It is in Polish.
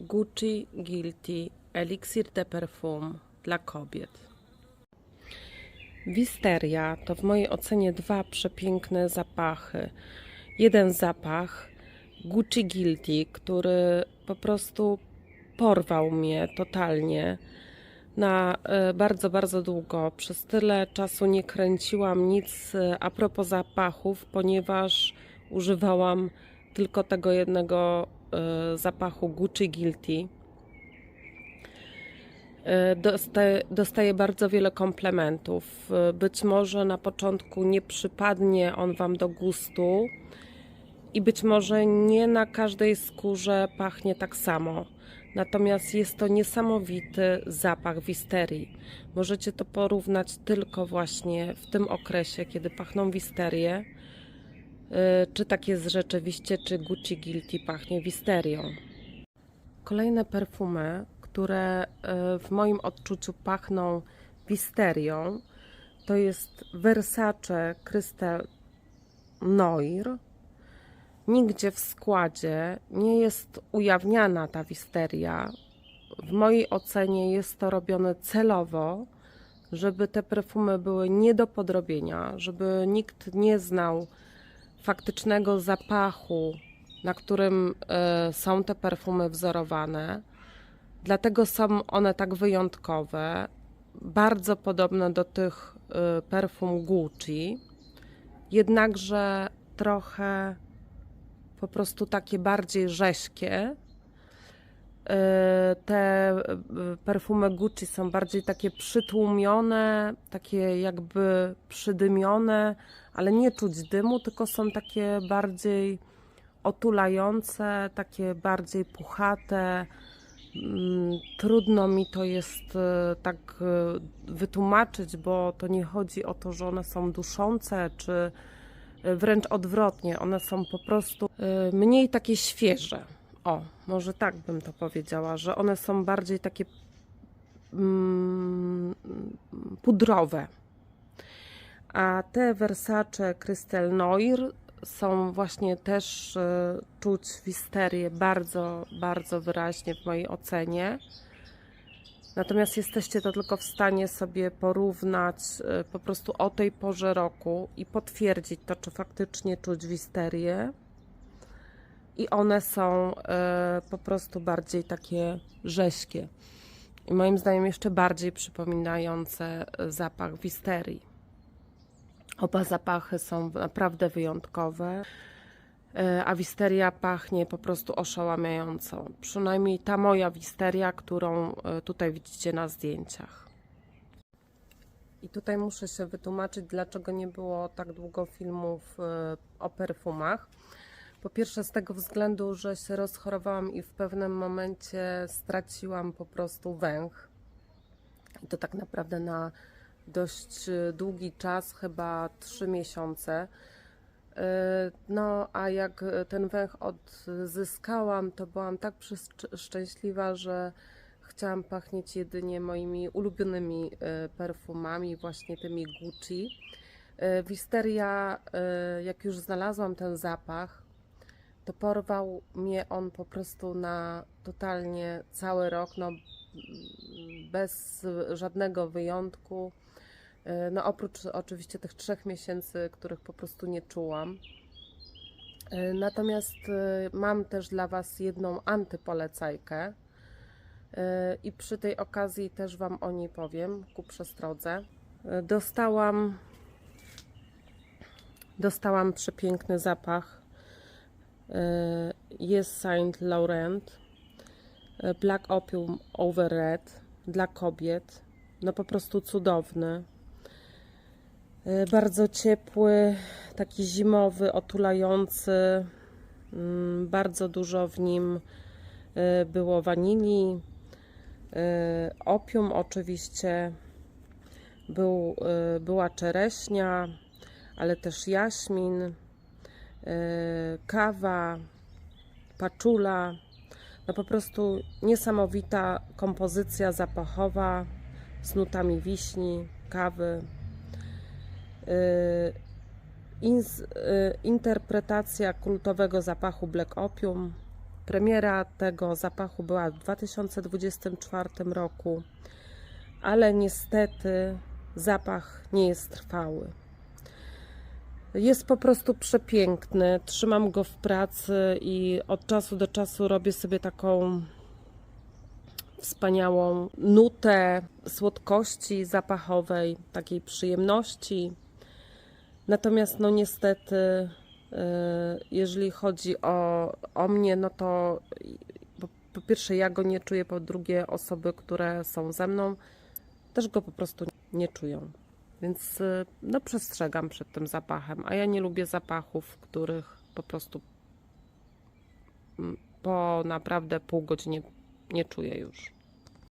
Gucci Guilty Elixir de Parfum dla kobiet. Wisteria to w mojej ocenie dwa przepiękne zapachy. Jeden zapach Gucci Guilty, który po prostu porwał mnie totalnie na e, bardzo, bardzo długo. Przez tyle czasu nie kręciłam nic e, a propos zapachów, ponieważ używałam tylko tego jednego zapachu Gucci Guilty. E, Dostaję, dostaję bardzo wiele komplementów. E, Być może na początku nie przypadnie on Wam do gustu i być może nie na każdej skórze pachnie tak samo. Natomiast jest to niesamowity zapach wisterii. Możecie to porównać tylko właśnie w tym okresie, kiedy pachną wisterie. E, Czy tak jest rzeczywiście, czy Gucci Guilty pachnie wisterią. Kolejne perfumy, które e, w moim odczuciu pachną wisterią, to jest Versace Crystal Noir. Nigdzie w składzie nie jest ujawniana ta wisteria. W mojej ocenie jest to robione celowo, żeby te perfumy były nie do podrobienia, żeby nikt nie znał faktycznego zapachu, na którym e, są te perfumy wzorowane. Dlatego są one tak wyjątkowe, bardzo podobne do tych y, perfum Gucci, jednakże trochę po prostu takie bardziej rześkie. Y, Te y, perfumy Gucci są bardziej takie przytłumione, takie jakby przydymione, ale nie czuć dymu, tylko są takie bardziej otulające, takie bardziej puchate. Mm, Trudno mi to jest e, tak e, wytłumaczyć, bo to nie chodzi o to, że one są duszące, czy e, wręcz odwrotnie. One są po prostu e, mniej takie świeże. O, może tak bym to powiedziała, że one są bardziej takie mm, pudrowe. A te Versace Crystal Noir są właśnie też e, czuć wisterię bardzo, bardzo wyraźnie w mojej ocenie. Natomiast jesteście to tylko w stanie sobie porównać e, po prostu o tej porze roku i potwierdzić to, czy faktycznie czuć wisterię. I one są e, po prostu bardziej takie rześkie. I moim zdaniem jeszcze bardziej przypominające zapach wisterii. Oba zapachy są naprawdę wyjątkowe, e, a wisteria pachnie po prostu oszałamiająco. Przynajmniej ta moja wisteria, którą e, tutaj widzicie na zdjęciach. I tutaj muszę się wytłumaczyć, dlaczego nie było tak długo filmów o perfumach. Po pierwsze, z tego względu, że się rozchorowałam i w pewnym momencie straciłam po prostu węch. I to tak naprawdę na dość e, długi czas, chyba 3 miesiące. E, No, a jak ten węch odzyskałam, to byłam tak szczęśliwa, że chciałam pachnieć jedynie moimi ulubionymi e, perfumami, właśnie tymi Gucci. Wisteria, jak już znalazłam ten zapach, to porwał mnie on po prostu na totalnie cały rok, no bez żadnego wyjątku. E, No oprócz oczywiście tych trzech miesięcy, których po prostu nie czułam. E, Natomiast e, mam też dla Was jedną antypolecajkę i przy tej okazji też Wam o niej powiem ku przestrodze. Dostałam dostałam przepiękny zapach. E, Jest Saint Laurent e, Black Opium Over Red dla kobiet. No po prostu cudowny. E, Bardzo ciepły, taki zimowy, otulający. Mm, Bardzo dużo w nim było wanilii, opium oczywiście, był, była czereśnia, ale też jaśmin, kawa, paczula. No po prostu niesamowita kompozycja zapachowa z nutami wiśni, kawy. Ins- y, interpretacja kultowego zapachu Black Opium Premiera tego zapachu była w 2024 roku, ale niestety zapach nie jest trwały. Jest po prostu przepiękny. Trzymam go w pracy i od czasu do czasu robię sobie taką wspaniałą nutę słodkości zapachowej, takiej przyjemności. Natomiast, no niestety, y, jeżeli chodzi o, o mnie, no to po, po pierwsze ja go nie czuję, po drugie osoby, które są ze mną, też go po prostu nie czują. Więc y, no przestrzegam przed tym zapachem, a ja nie lubię zapachów, których po prostu mm, po naprawdę pół godziny nie czuję już.